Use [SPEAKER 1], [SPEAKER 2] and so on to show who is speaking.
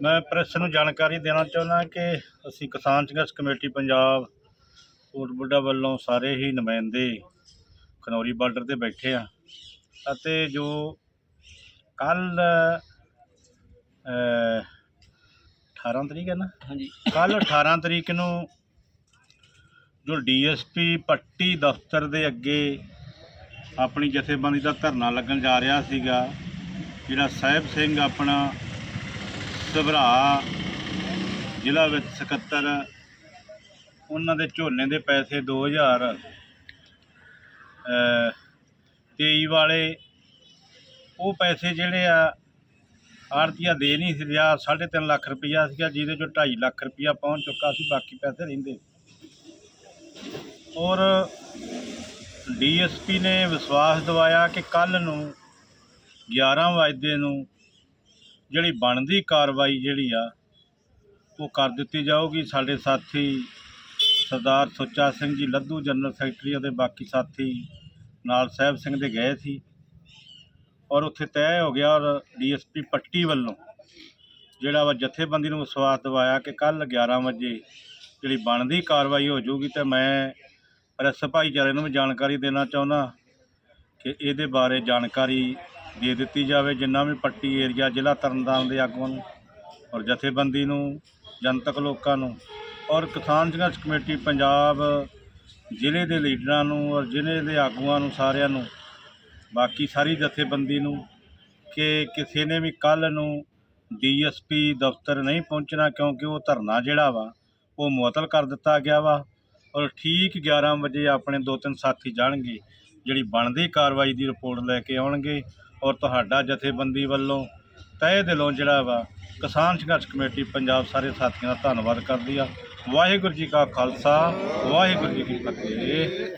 [SPEAKER 1] ਮੈਂ ਪ੍ਰੈਸ ਨੂੰ ਜਾਣਕਾਰੀ ਦੇਣਾ ਚਾਹੁੰਦਾ ਕਿ ਅਸੀਂ ਕਿਸਾਨ ਸੰਘਰਸ਼ ਕਮੇਟੀ ਪੰਜਾਬ ਕੋਟ ਬੁੱਢਾ ਵੱਲੋਂ ਸਾਰੇ ਹੀ ਨੁਮਾਇੰਦੇ ਖਨੌਰੀ ਬਾਰਡਰ ਤੇ ਬੈਠੇ ਆ ਅਤੇ ਜੋ ਕੱਲ 18 ਤਰੀਕ ਹੈ ਨਾ?
[SPEAKER 2] ਹਾਂਜੀ।
[SPEAKER 1] ਕੱਲ 18 ਤਰੀਕ ਨੂੰ ਜੋ ਡੀਐਸਪੀ ਪੱਟੀ ਦਫ਼ਤਰ ਦੇ ਅੱਗੇ ਆਪਣੀ ਜਥੇਬੰਦੀ ਦਾ ਧਰਨਾ ਲੱਗਣ ਜਾ ਰਿਹਾ ਸੀਗਾ ਜਿਹੜਾ ਸਾਹਿਬ ਸਿੰਘ ਆਪਣਾ ਸਭਰਾ ਜ਼ਿਲ੍ਹਾ ਵਿੱਚ ਸਕੱਤਰ ਉਹਨਾਂ ਦੇ ਝੋਨੇ ਦੇ ਪੈਸੇ 2000 ਅ, 23 ਵਾਲੇ ਉਹ ਪੈਸੇ ਜਿਹੜੇ ਆ ਆੜਤੀਆ ਦੇ ਨਹੀਂ ਸੀ ਰਿਹਾ। 3.5 ਲੱਖ ਰੁਪਈਆ ਸੀਗਾ ਜਿਹਦੇ ਚੋਂ 2.5 ਲੱਖ ਰੁਪਈਆ ਪਹੁੰਚ ਚੁੱਕਾ ਸੀ ਬਾਕੀ ਪੈਸੇ ਰਹਿੰਦੇ। ਔਰ ਡੀਐਸਪੀ ਨੇ ਵਿਸ਼ਵਾਸ ਦਿਵਾਇਆ ਕਿ ਕੱਲ ਨੂੰ 11 ਵਜੇ ਨੂੰ ਜਿਹੜੀ ਬਣਦੀ ਕਾਰਵਾਈ ਜਿਹੜੀ ਆ, ਉਹ ਕਰ ਦਿੱਤੀ ਜਾਊਗੀ। ਸਾਡੇ ਸਾਥੀ ਸਰਦਾਰ ਸੁੱਚਾ ਸਿੰਘ ਜੀ ਲੱਧੂ ਜਨਰਲ ਸੈਕਟਰੀ ਅਤੇ ਬਾਕੀ ਸਾਥੀ ਨਾਲ ਸਾਹਿਬ ਸਿੰਘ ਦੇ ਗਏ ਸੀ ਔਰ ਉੱਥੇ ਤੈਅ ਹੋ ਗਿਆ ਔਰ ਡੀਐਸਪੀ ਪੱਟੀ ਵੱਲੋਂ ਜਿਹੜਾ ਵਾ ਜਥੇਬੰਦੀ ਨੂੰ ਵਿਸ਼ਵਾਸ ਦਿਵਾਇਆ ਕਿ ਕੱਲ 11 ਵਜੇ ਜਿਹੜੀ ਬਣਦੀ ਕਾਰਵਾਈ ਹੋ ਜਾਊਗੀ ਤੇ ਮੈਂ ਪ੍ਰੈਸ ਭਾਈਚਾਰੇ ਨੂੰ ਵੀ ਜਾਣਕਾਰੀ ਦੇਣਾ ਚਾਹੁੰਦਾ ਕਿ ਇਹਦੇ ਬਾਰੇ ਜਾਣਕਾਰੀ ਦੇ ਦਿੱਤੀ ਜਾਵੇ, ਜਿੰਨਾ ਵੀ ਪੱਟੀ ਏਰੀਆ ਜ਼ਿਲ੍ਹਾ ਤਰਨਤਾਰਨ ਦੇ ਆਗੂਆਂ ਨੂੰ ਔਰ ਜਥੇਬੰਦੀ ਨੂੰ, ਜਨਤਕ ਲੋਕਾਂ ਨੂੰ ਔਰ ਕਿਸਾਨ ਸੰਘਰਸ਼ ਕਮੇਟੀ ਪੰਜਾਬ ਜ਼ਿਲ੍ਹੇ ਦੇ ਲੀਡਰਾਂ ਨੂੰ ਔਰ ਜ਼ਿਲ੍ਹੇ ਦੇ ਆਗੂਆਂ ਨੂੰ ਸਾਰਿਆਂ ਨੂੰ, ਬਾਕੀ ਸਾਰੀ ਜਥੇਬੰਦੀ ਨੂੰ ਕਿ ਕਿਸੇ ਨੇ ਵੀ ਕੱਲ ਨੂੰ ਡੀਐਸਪੀ ਦਫ਼ਤਰ ਨਹੀਂ ਪਹੁੰਚਣਾ ਕਿਉਂਕਿ ਉਹ ਧਰਨਾ ਜਿਹੜਾ ਵਾ, ਉਹ ਮੁਅਤਲ ਕਰ ਦਿੱਤਾ ਗਿਆ ਵਾ ਔਰ ਠੀਕ 11 ਵਜੇ ਆਪਣੇ ਦੋ ਤਿੰਨ ਸਾਥੀ ਜਾਣਗੇ, ਜਿਹੜੀ ਬਣਦੀ ਕਾਰਵਾਈ ਦੀ ਰਿਪੋਰਟ ਲੈ ਕੇ ਆਉਣਗੇ ਔਰ ਤੁਹਾਡਾ ਜਥੇਬੰਦੀ ਵੱਲੋਂ ਤਹਿ ਦਿਲੋਂ ਜਿਹੜਾ ਵਾ ਕਿਸਾਨ ਸੰਘਰਸ਼ ਕਮੇਟੀ ਪੰਜਾਬ ਸਾਰੇ ਸਾਥੀਆਂ ਦਾ ਧੰਨਵਾਦ ਕਰਦੀ ਆ। ਵਾਹਿਗੁਰੂ ਜੀ ਕਾ ਖਾਲਸਾ, ਵਾਹਿਗੁਰੂ ਜੀ ਕੀ ਫਤਿਹ।